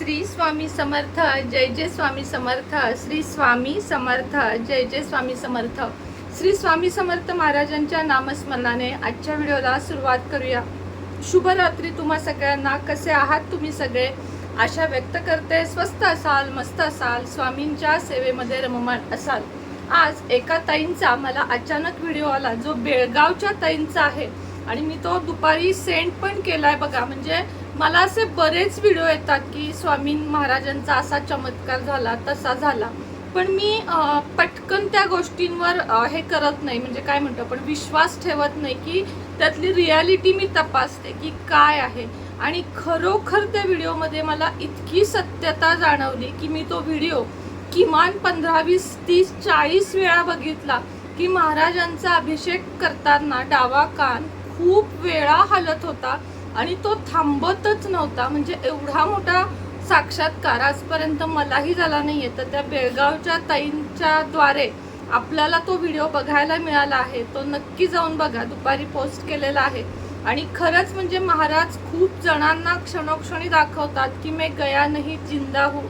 श्री स्वामी समर्थ जय जय स्वामी समर्थ श्री स्वामी समर्थ जय जय स्वामी समर्थ. श्री स्वामी समर्थ महाराजांच्या नामस्मरणाने आजच्या व्हिडिओला सुरुवात करूया. शुभरात्री तुम्हा सगळ्यांना कसे आहात तुम्ही सगळे? आशा व्यक्त करते स्वस्त असाल मस्त असाल स्वामींच्या सेवेमध्ये रममाण असाल. आज एका ताईंचा मला अचानक व्हिडिओ आला जो बेळगावच्या ताईंचा आहे. आणि मी तो दुपारी सेंड पण केलाय बघा म्हणजे मला असे बरेच व्हिडिओ येतात की स्वामी महाराजांचा असा चमत्कार झाला तसा झाला. पण मी पटकन त्या गोष्टींवर हे करत नाही. म्हणजे काय म्हणतो आपण? विश्वास ठेवत नाही की त्यातली रियालिटी मी तपासते की काय आहे. आणि खरोखर त्या व्हिडिओमध्ये मला इतकी सत्यता जाणवली की मी तो व्हिडिओ किमान पंधरा वीस तीस चाळीस वेळा बघितला की महाराजांचा अभिषेक करताना डावा कान खूप वेळा हलत होता. आणि तो थांबतच नव्हता. म्हणजे एवढा मोठा साक्षात्कार आजपर्यंत मलाही झाला नाही आहे तर त्या बेळगावच्या ताईंच्या द्वारे आपल्याला तो व्हिडिओ बघायला मिळाला आहे. तो नक्की जाऊन बघा. दुपारी पोस्ट केलेला आहे. आणि खरंच म्हणजे महाराज खूप जणांना क्षणोक्षणी दाखवतात की मी गया नाही जिंदा हो.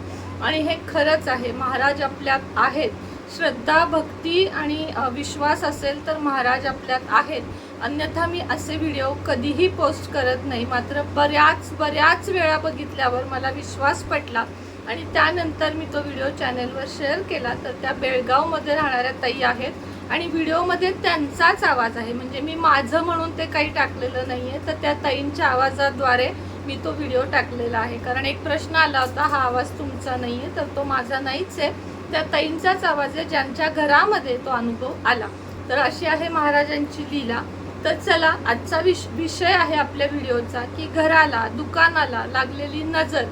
आणि हे खरंच आहे. महाराज आपल्यात आहेत. श्रद्धा भक्ती आणि विश्वास असेल तर महाराज आपल्यात आहेत. अन्यथा मी असे व्हिडिओ कधीही पोस्ट करत नाही. मात्र बऱ्याच बऱ्याच वेळा बघितल्यावर मला विश्वास पटला आणि त्यानंतर मी तो व्हिडिओ चॅनलवर शेअर केला. तर त्या बेळगावमध्ये राहणाऱ्या ताई आहेत आणि व्हिडिओमध्ये त्यांचाच आवाज आहे. म्हणजे मी माझं म्हणून ते काही टाकलेलं नाही आहे तर त्या ताईंच्या आवाजाद्वारे मी तो व्हिडिओ टाकलेला आहे. कारण एक प्रश्न आला होता हा आवाज तुमचा नाही आहे तर तो माझा नाहीच आहे. त्या ताईंचाच आवाज आहे. ज्यांच्या घरामध्ये तो अनुभव आला. तर अशी आहे महाराजांची लीला. तर चला आजचा विष विषय आहे आपल्या व्हिडिओचा की घराला दुकानाला लागलेली नजर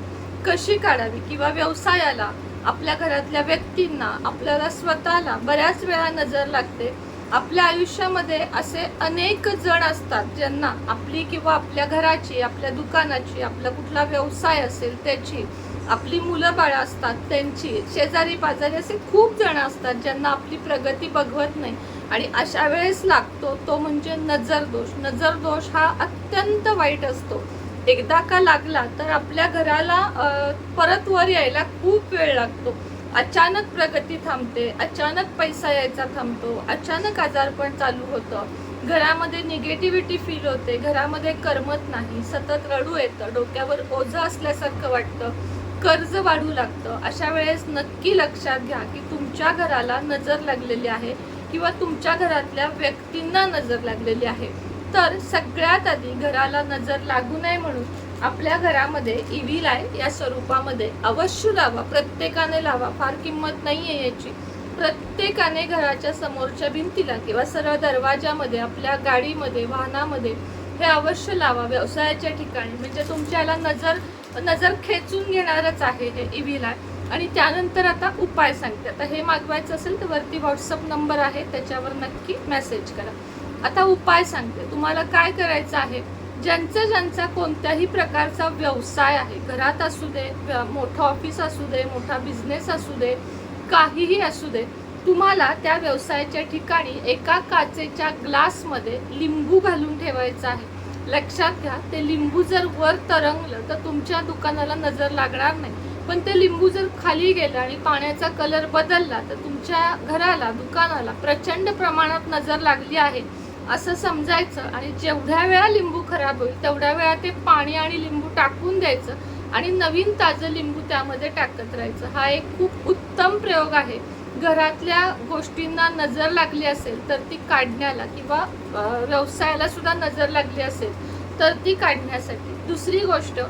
कशी काढावी किंवा व्यवसायाला आपल्या घरातल्या व्यक्तींना आपल्याला स्वतःला बऱ्याच वेळा नजर लागते. आपल्या आयुष्यामध्ये असे अनेक जण असतात ज्यांना आपली किंवा आपल्या घराची आपल्या दुकानाची आपला कुठला व्यवसाय असेल त्याची आपली मुलं बाळं असतात त्यांची शेजारी पाजारी असे खूप जण असतात ज्यांना आपली प्रगती बघवत नाही. आणि अशा वेळेस लागतो तो म्हणजे नजर दोष. नजर दोष हा अत्यंत वाईट असतो. एकदा का लागला तर आपल्या घराला परत वर यायला खूप वेळ लागतो. अचानक प्रगती थांबते अचानक पैसा यायचा थांबतो अचानक आजारपण चालू होतं. घरामध्ये निगेटिव्हिटी फील होते घरामध्ये करमत नाही सतत रडू येतं डोक्यावर ओझं असल्यासारखं वाटतं कर्ज वाढू लागतं. अशा वेळेस नक्की लक्षात घ्या की तुमच्या घराला नजर लागलेली आहे. किंवा तुमच्या घरातल्या व्यक्तींना नजर लागलेली आहे. तर सगळ्यात आधी घराला नजर लागू नये म्हणून आपल्या घरामध्ये इव्हिल लाय या स्वरूपामध्ये अवश्य लावा. प्रत्येकाने लावा. फार किंमत नाही आहे याची. प्रत्येकाने घराच्या समोरच्या भिंतीला किंवा सरळ दरवाजामध्ये आपल्या गाडीमध्ये वाहनामध्ये हे अवश्य लावा. व्यवसायाच्या ठिकाणी. म्हणजे तुमच्याला नजर नजर खेचून घेणारच आहे हे ईव्हीला आहे आणि त्यानंतर आता उपाय सांगते. आता हे मागवायचं असेल तर वरती व्हॉट्सअप नंबर आहे त्याच्यावर नक्की मेसेज करा. आता उपाय सांगते. तुम्हाला काय करायचं आहे? ज्यांचा ज्यांचा कोणत्याही प्रकारचा व्यवसाय आहे घरात असू दे मोठं ऑफिस असू दे मोठा बिझनेस असू दे काहीही असू दे तुम्हाला त्या व्यवसायाच्या ठिकाणी एका काचेच्या ग्लासमध्ये लिंबू घालून ठेवायचं आहे. लक्षात घ्या ते लिंबू जर वर तरंगलं तर तुमच्या दुकानाला नजर लागणार नाही. पण ते लिंबू जर खाली गेलं आणि पाण्याचा कलर बदलला तर तुमच्या घराला दुकानाला प्रचंड प्रमाणात नजर लागली आहे. असं समजायचं आणि जेवढ्या वेळा लिंबू खराब होईल तेवढ्या वेळा ते पाणी आणि लिंबू टाकून द्यायचं आणि नवीन ताजं लिंबू त्यामध्ये टाकत राहायचं. हा एक खूप उत्तम प्रयोग आहे. घरातल्या गोष्टींना नजर लागली असेल तर ती काढण्याला किंवा व्यवसायाला सुद्धा नजर लागली असेल तर ती काढण्यासाठी. दुसरी गोष्ट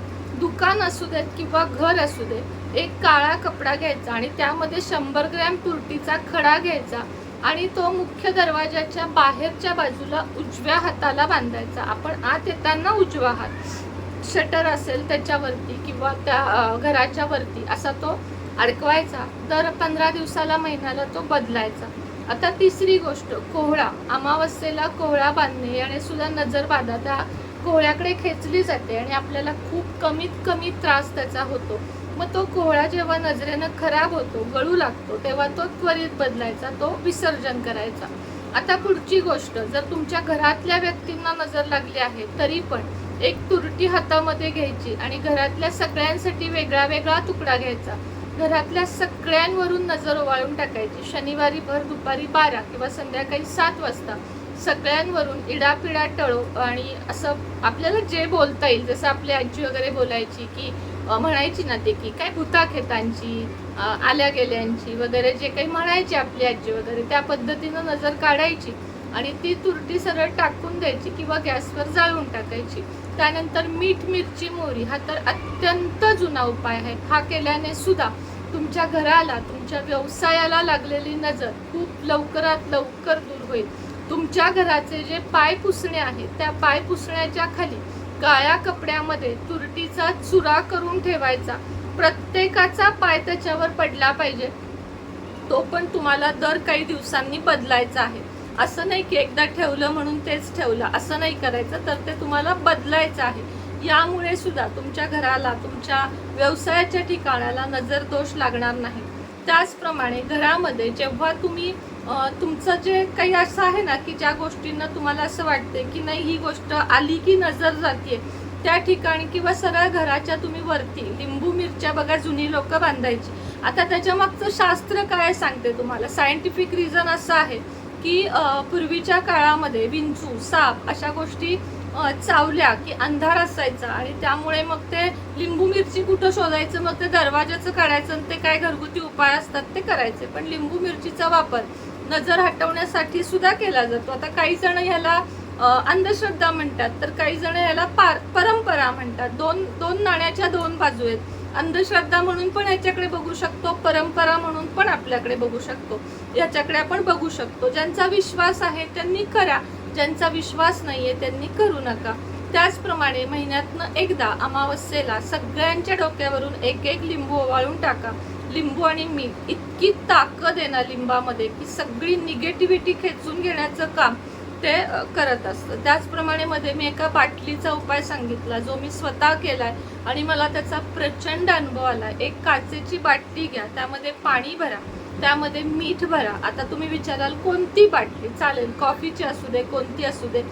दुकान असू देत किंवा घर असू दे एक काळा कपडा घ्यायचा आणि त्यामध्ये शंभर ग्रॅम तुरटीचा खडा घ्यायचा आणि तो मुख्य दरवाजाच्या बाहेरच्या बाजूला उजव्या हाताला बांधायचा. आपण आत येताना उजवा हात शटर असेल त्याच्यावरती किंवा त्या घराच्या वरती असा तो अडकवायचा. दर पंधरा दिवसाला महिन्याला तो बदलायचा. आता तिसरी गोष्ट कोहळा. अमावस्येला कोहळा बांधणे आणि सुद्धा नजर बाधा त्या कोहळ्याकडे खेचली जाते आणि आपल्याला खूप कमीत कमी त्रास त्याचा होतो. मग तो कोहळा जेव्हा नजरेनं खराब होतो गळू लागतो तेव्हा तो त्वरित बदलायचा तो विसर्जन करायचा. आता पुढची गोष्ट जर तुमच्या घरातल्या व्यक्तींना नजर लागली आहे तरी पण एक तुरटी हातामध्ये घ्यायची आणि घरातल्या सगळ्यांसाठी वेगळा वेगळा तुकडा घ्यायचा. घरातल्या सगळ्यांवरून नजर ओवाळून टाकायची. शनिवारी भर दुपारी बारा किंवा संध्याकाळी सात वाजता सगळ्यांवरून इडापिडा टळो आणि असं आपल्याला जे बोलता येईल जसं आपली आजी वगैरे बोलायची की म्हणायची ना ते की काय भूताखेतांची आल्या गेल्यांची वगैरे जे काही म्हणायची आपली आजी वगैरे त्या पद्धतीनं नजर काढायची आणि ती तुरटी सरळ टाकून द्यायची किंवा गॅसवर जाळून टाकायची. त्यानंतर मीठ मिरची मोरी हा तर अत्यंत जुना उपाय आहे. हा केल्याने सुद्धा तुमच्या घराला तुमच्या व्यवसायाला लागलेली नजर खूप लवकरात लवकर दूर होईल. तुमच्या घराचे जे पाय पुसणे आहेत त्या पाय पुसण्याच्या खाली काळ्या कपड्यामध्ये तुरटीचा चुरा करून ठेवायचा. प्रत्येकाचा पाय त्याच्यावर पडला पाहिजे. तो पण तुम्हाला दर काही दिवसांनी बदलायचा आहे. असं नाही की एकदा ठेवलं म्हणून तेच ठेवलं. असं नाही करायचं तर ते तुम्हाला बदलायचं आहे. यामुळे सुद्धा तुमच्या घराला तुमच्या व्यवसायाच्या ठिकाणाला नजर दोष लागणार नाही. त्याचप्रमाणे घरामध्ये जेव्हा तुम्ही तुमचं जे काही असं आहे ना की ज्या गोष्टींना तुम्हाला असं वाटते की नाही ही गोष्ट आली की नजर जाते त्या ठिकाणी किंवा सगळ्या घराच्या तुम्ही वरती लिंबू मिरच्या बघा जुनी लोक बांधायची. आता त्याच्या मागचं शास्त्र काय सांगते तुम्हाला? सायंटिफिक रिझन असं आहे की पूर्वीच्या काळामध्ये विंचू साप अशा गोष्टी चावल्या की अंधार असायचा आणि त्यामुळे मग ते लिंबू मिरची कुठं शोधायचं? मग ते दरवाजाचं काढायचं आणि ते काय घरगुती उपाय असतात ते करायचे. पण लिंबू मिरचीचा वापर नजर हटवण्यासाठी सुद्धा केला जातो. आता काही जण ह्याला अंधश्रद्धा म्हणतात तर काही जण ह्याला पार परंपरा म्हणतात. दोन दोन नाण्याच्या दोन बाजू आहेत. अंधश्रद्धा म्हणून पण याच्याकडे बघू शकतो परंपरा म्हणून पण आपल्याकडे बघू शकतो. याच्याकडे आपण बघू शकतो. ज्यांचा विश्वास आहे त्यांनी करा. ज्यांचा विश्वास नाहीये त्यांनी करू नका. त्याचप्रमाणे महिन्यातनं एकदा अमावस्येला सगळ्यांच्या डोक्यावरून एक एक लिंबू ओवाळून टाका. लिंबू आणि मीठ इतकी ताकद आहे ना लिंबामध्ये की सगळी निगेटिव्हिटी खेचून घेण्याचं काम ते करत असतं. त्याचप्रमाणे मध्ये मी एका बाटलीचा उपाय सांगितला जो मी स्वतः केलाय आणि मला त्याचा प्रचंड अनुभव आला एक काचेची बाटली घ्या त्यामध्ये पाणी भरा. त्यामध्ये मीठ भरा आता तुम्ही विचाराल कोणती बाटली? चालेल कॉफीची असू दे कोणती असू दे.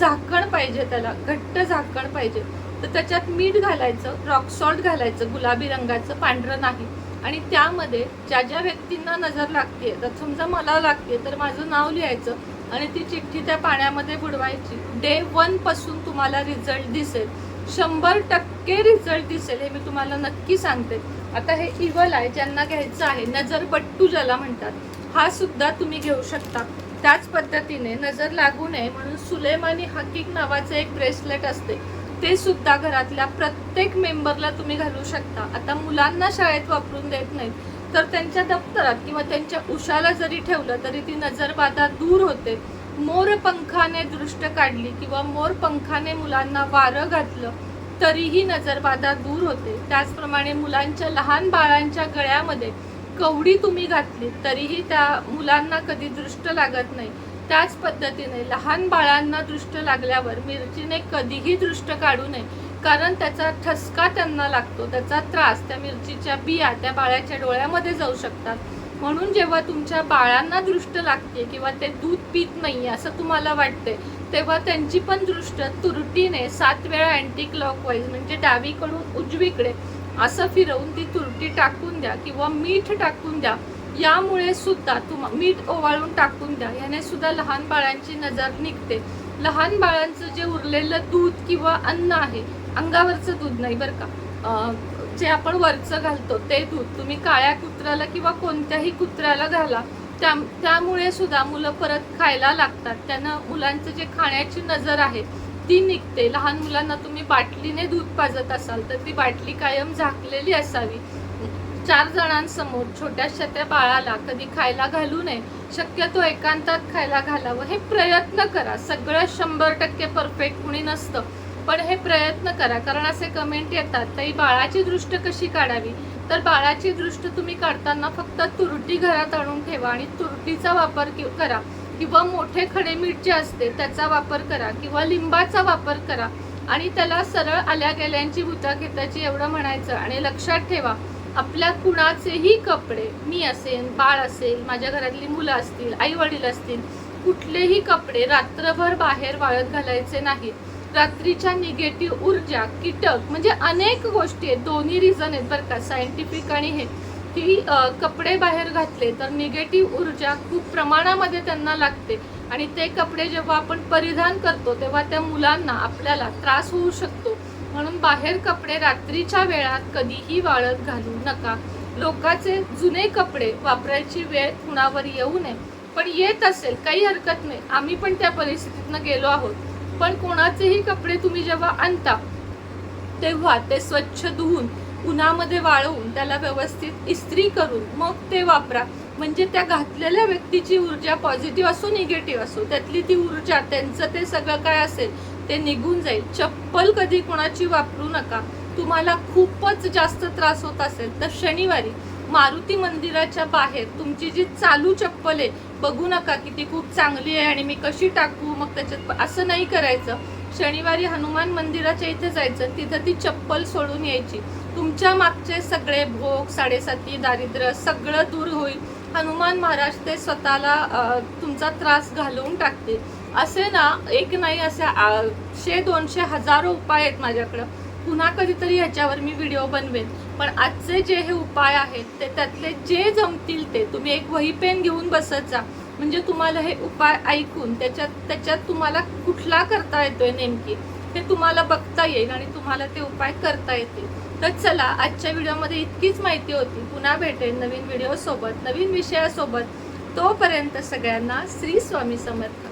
झाकण पाहिजे त्याला घट्ट झाकण पाहिजे. तर त्याच्यात मीठ घालायचं रॉक सॉल्ट घालायचं गुलाबी रंगाचं पांढरं नाही. आणि त्यामध्ये ज्या ज्या व्यक्तींना नजर लागते तर समजा मला लागते तर माझं नाव लिहायचं आणि ती चिठ्ठी त्या पाण्यामध्ये बुडवायची. डे वनपासून तुम्हाला रिझल्ट दिसेल. शंभर टक्के रिझल्ट दिसेल हे मी तुम्हाला नक्की सांगते. आता हे इवल आहे ज्यांना घ्यायचं आहे नजरपट्टू ज्याला म्हणतात हा सुद्धा तुम्ही घेऊ शकता. त्याच पद्धतीने नजर लागू नये म्हणून सुलेमानी हकीक नावाचं एक ब्रेसलेट असते. ते सुद्धा घरातल्या प्रत्येक मेंबरला तुम्ही घालू शकता. आता मुलांना शाळेत वापरून देत नाहीत. तर त्यांच्या दप्तरात किंवा त्यांच्या उशाला जरी ठेवलं तरी ती नजरबाधा दूर होते. मोर पंखाने दृष्ट काढली किंवा मोर पंखाने मुलांना वारं घातलं तरीही नजरबाधा दूर होते. त्याचप्रमाणे मुलांच्या लहान बाळांच्या गळ्यामध्ये कवडी तुम्ही घातली तरीही त्या मुलांना कधी दृष्ट लागत नाही. त्याच पद्धतीने लहान बाळांना दृष्ट लागल्यावर मिरचीने कधीही दृष्ट काढू नये. कारण त्याचा ठसका त्यांना लागतो त्याचा त्रास त्या मिरचीच्या बिया त्या बाळाच्या डोळ्यामध्ये जाऊ शकतात. म्हणून जेव्हा तुमच्या बाळांना दृष्ट लागते किंवा ते दूध पित नाही असं तुम्हाला वाटते तेव्हा त्यांची पण दृष्ट तुरटीने सात वेळा अँटी क्लॉकवाईज म्हणजे डावीकडून उजवीकडे असं फिरवून ती तुरटी टाकून द्या किंवा मीठ टाकून द्या यामुळे सुद्धा तुम्हा मीठ ओवाळून टाकून द्या याने सुद्धा लहान बाळांची नजर निघते. लहान बाळांचं जे उरलेलं दूध किंवा अन्न आहे अंगावरचं दूध नाही बरं का. जे आपण वरचं घालतो ते दूध तुम्ही काळ्या कुत्र्याला किंवा कोणत्याही कुत्र्याला घाला त्या त्यामुळे सुद्धा मुलं परत खायला लागतात. त्यांना मुलांचं जे खाण्याची नजर आहे ती निघते. लहान मुलांना तुम्ही बाटलीने दूध पाजत असाल तर ती बाटली कायम झाकलेली असावी. चार जणांसमोर छोट्याशा त्या बाळाला कधी खायला घालू नये शक्यतो एकांतात खायला घालावं हे प्रयत्न करा. सगळं शंभर टक्के परफेक्ट कुणी नसतं. पण हे प्रयत्न करा. कारण असे कमेंट येतात ताई बाळाची दृष्ट कशी काढावी? तर बाळाची दृष्ट तुम्ही काढताना फक्त तुरटी घरात आणून ठेवा आणि तुरटीचा वापर करा. किंवा मोठे खडे मीठ जे असते त्याचा वापर करा. किंवा लिंबाचा वापर करा. आणि त्याला सरळ आल्या गेल्यांची भूता घेताची एवढं म्हणायचं आणि लक्षात ठेवा आपल्या कुणाचेही कपडे मी असेल बाळ असेल माझ्या घरातली मुलं असतील आई वडील असतील कुठलेही कपडे रात्रभर बाहेर वाळत घालायचे नाहीत. रात्रीच्या निगेटिव्ह ऊर्जा कीटक म्हणजे अनेक गोष्टी आहेत. दोन्ही रिझन आहेत बरं का. सायंटिफिक आणि हे. की कपडे बाहेर घातले तर निगेटिव्ह ऊर्जा खूप प्रमाणामध्ये त्यांना लागते. आणि ते कपडे जेव्हा आपण परिधान करतो तेव्हा त्या मुलांना आपल्याला त्रास होऊ शकतो. म्हणून बाहेर कपडे रात्रीच्या वेळात कधीही वाळत घालू नका. लोकांचे जुने कपडे वापरायची वेळ कुणावर येऊ नये. पण येत असेल काही हरकत नाही. आम्ही पण त्या परिस्थितीतनं गेलो आहोत. पण कोणाचेही कपडे तुम्ही जेव्हा आणता तेव्हा ते स्वच्छ धुवून उन्हामध्ये वाळवून त्याला व्यवस्थित इस्त्री करून मग ते वापरा. म्हणजे त्या घातलेल्या व्यक्तीची ऊर्जा पॉझिटिव्ह असो निगेटिव्ह असो त्यातली ती ऊर्जा त्यांचं ते सगळं काय असेल ते निघून जाईल. चप्पल कधी कोणाची वापरू नका. तुम्हाला खूपच जास्त त्रास होत असेल. तर शनिवारी मारुती मंदिराच्या बाहेर तुमची जी चालू चप्पल आहे बघू नका की ती खूप चांगली आहे आणि मी कशी टाकू मग त्याच्यात असं नाही करायचं. शनिवारी हनुमान मंदिराच्या इथे जायचं तिथं ती चप्पल सोडून यायची. तुमच्या मागचे सगळे भोग साडेसाती दारिद्र्य सगळं दूर होईल. हनुमान महाराज ते स्वतःला तुमचा त्रास घालवून टाकतील. असे ना एक नाही असे शे दोनशे हजारो उपाय आहेत माझ्याकडं. पुन्हा कधीतरी ह्याच्यावर मी व्हिडिओ बनवेन. पण आजचे जे हे उपाय आहेत ते त्यातले जे जमतील ते तुम्ही एक वही पेन घेऊन बसत जा. म्हणजे तुम्हाला हे उपाय ऐकून त्याच्यात त्याच्यात तुम्हाला कुठला करता येतोय नेमकी हे तुम्हाला बघता येईल आणि तुम्हाला ते उपाय करता येतील. तर चला आजच्या व्हिडिओमध्ये इतकीच माहिती होती. पुन्हा भेटेल नवीन व्हिडिओसोबत नवीन विषयासोबत. तोपर्यंत सगळ्यांना श्री स्वामी समर्थ.